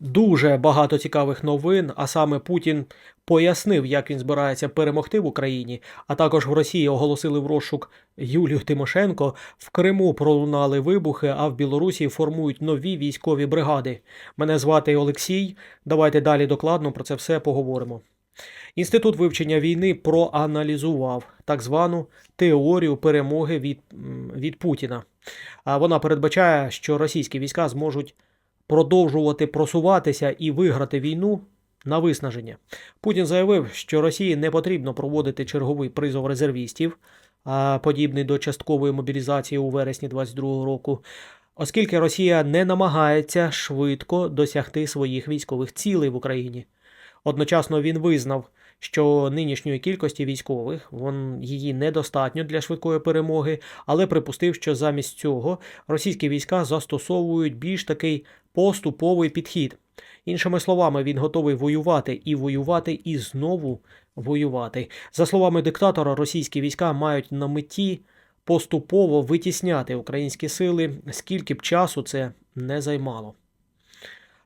Дуже багато цікавих новин, а саме Путін пояснив, як він збирається перемогти в Україні, а також в Росії оголосили в розшук Юлію Тимошенко, в Криму пролунали вибухи, а в Білорусі формують нові військові бригади. Мене звати Олексій. Давайте далі докладно про це все поговоримо. Інститут вивчення війни проаналізував так звану теорію перемоги від, від Путіна. Вона передбачає, що російські війська зможуть продовжувати просуватися і виграти війну на виснаження. Путін заявив, що Росії не потрібно проводити черговий призов резервістів, подібний до часткової мобілізації у вересні 2022 року, оскільки Росія не намагається швидко досягти своїх військових цілей в Україні. Одночасно він визнав, що нинішньої кількості військових вон її недостатньо для швидкої перемоги, але припустив, що замість цього російські війська застосовують більш такий поступовий підхід. Іншими словами, він готовий воювати і воювати, і знову воювати. За словами диктатора, російські війська мають на меті поступово витісняти українські сили, скільки б часу це не займало.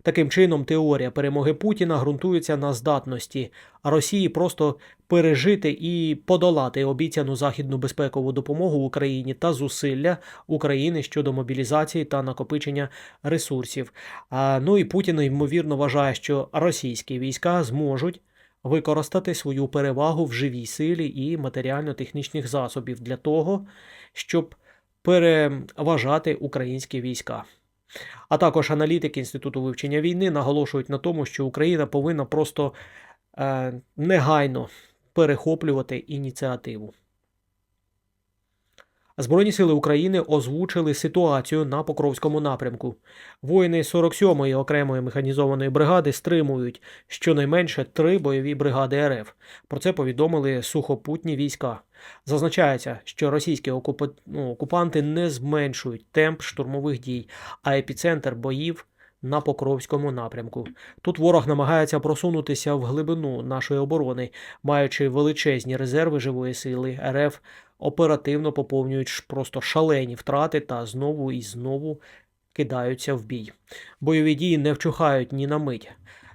Таким чином, теорія перемоги Путіна ґрунтується на здатності Росії просто пережити і подолати обіцяну західну безпекову допомогу Україні та зусилля України щодо мобілізації та накопичення ресурсів. Ну і Путін ймовірно вважає, що російські війська зможуть використати свою перевагу в живій силі і матеріально-технічних засобів для того, щоб переважати українські війська. А також аналітики Інституту вивчення війни наголошують на тому, що Україна повинна просто е, негайно перехоплювати ініціативу. Збройні сили України озвучили ситуацію на Покровському напрямку. Воїни 47-ї окремої механізованої бригади стримують щонайменше три бойові бригади РФ. Про це повідомили сухопутні війська. Зазначається, що російські ну, окупанти не зменшують темп штурмових дій, а епіцентр боїв на Покровському напрямку. Тут ворог намагається просунутися в глибину нашої оборони, маючи величезні резерви живої сили. РФ оперативно поповнюють просто шалені втрати та знову і знову кидаються в бій. Бойові дії не вчухають ні на мить.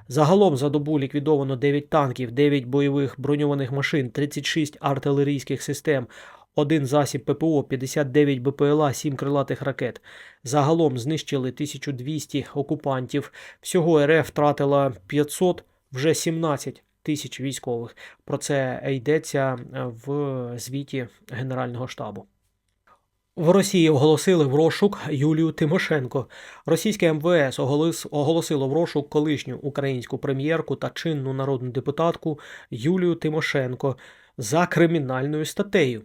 Загалом за добу ліквідовано 9 танків, 9 бойових броньованих машин, 36 артилерійських систем, один засіб ППО, 59 БПЛА, 7 крилатих ракет. Загалом знищили 1200 окупантів. Всього РФ втратила 500, вже 17 тисяч військових. Про це йдеться е, в звіті Генерального штабу. В Росії оголосили в розшук Юлію Тимошенко. Російське МВС оголос- оголосило в розшук колишню українську прем'єрку та чинну народну депутатку Юлію Тимошенко за кримінальною статтею.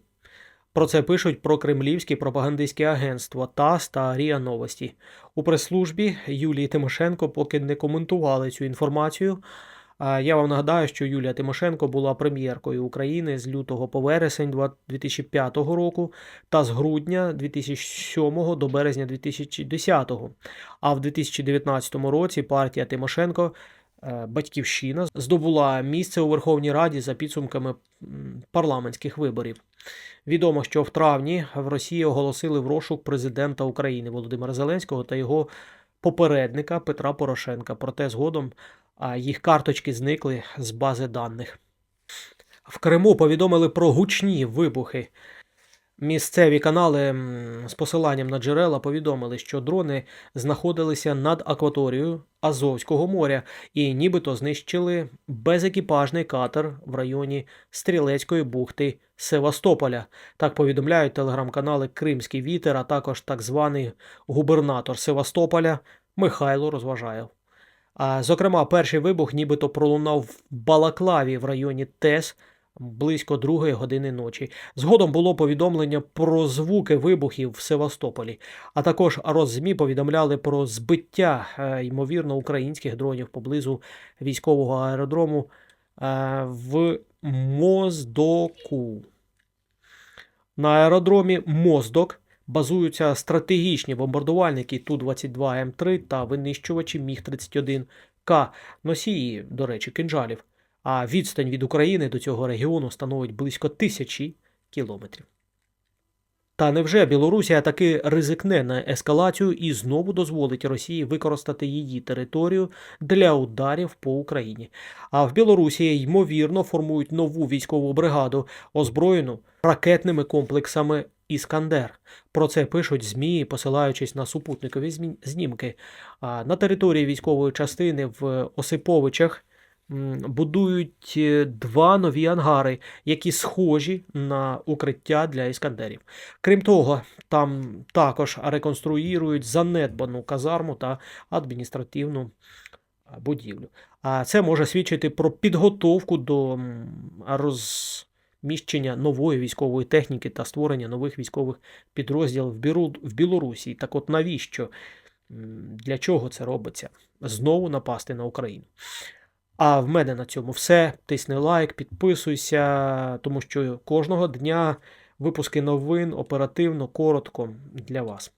Про це пишуть про кремлівські пропагандистські агентства ТАСС та РІА Новості. У прес-службі Юлії Тимошенко поки не коментували цю інформацію. Я вам нагадаю, що Юлія Тимошенко була прем'єркою України з лютого по вересень два- 2005 року та з грудня 2007 до березня 2010. А в 2019 році партія Тимошенко Батьківщина здобула місце у Верховній Раді за підсумками парламентських виборів. Відомо, що в травні в Росії оголосили в розшук президента України Володимира Зеленського та його попередника Петра Порошенка. Проте згодом їх карточки зникли з бази даних. В Криму повідомили про гучні вибухи. Місцеві канали з посиланням на джерела повідомили, що дрони знаходилися над акваторією Азовського моря і нібито знищили безекіпажний катер в районі Стрілецької бухти Севастополя. Так повідомляють телеграм-канали Кримський вітер, а також так званий губернатор Севастополя Михайло Розважаєв. А, зокрема, перший вибух нібито пролунав в Балаклаві в районі ТЕС близько другої години ночі. Згодом було повідомлення про звуки вибухів в Севастополі, а також Роззмі повідомляли про збиття, е, ймовірно, українських дронів поблизу військового аеродрому е, в Моздоку. На аеродромі Моздок базуються стратегічні бомбардувальники Ту-22М3 та винищувачі Міг-31К, носії, до речі, кинжалів. А відстань від України до цього регіону становить близько тисячі кілометрів. Та невже Білорусія таки ризикне на ескалацію і знову дозволить Росії використати її територію для ударів по Україні? А в Білорусі ймовірно формують нову військову бригаду, озброєну ракетними комплексами Іскандер. Про це пишуть ЗМІ, посилаючись на супутникові знімки. На території військової частини в Осиповичах будують е, два нові ангари, які схожі на укриття для іскандерів. Крім того, там також реконструюють занедбану казарму та адміністративну будівлю. А це може свідчити про підготовку до розміщення нової військової техніки та створення нових військових підрозділів в Білорусі. Так от навіщо? Для чого це робиться? Знову напасти на Україну. А в мене на цьому все. Тисни лайк, підписуйся, тому що кожного дня випуски новин оперативно, коротко для вас.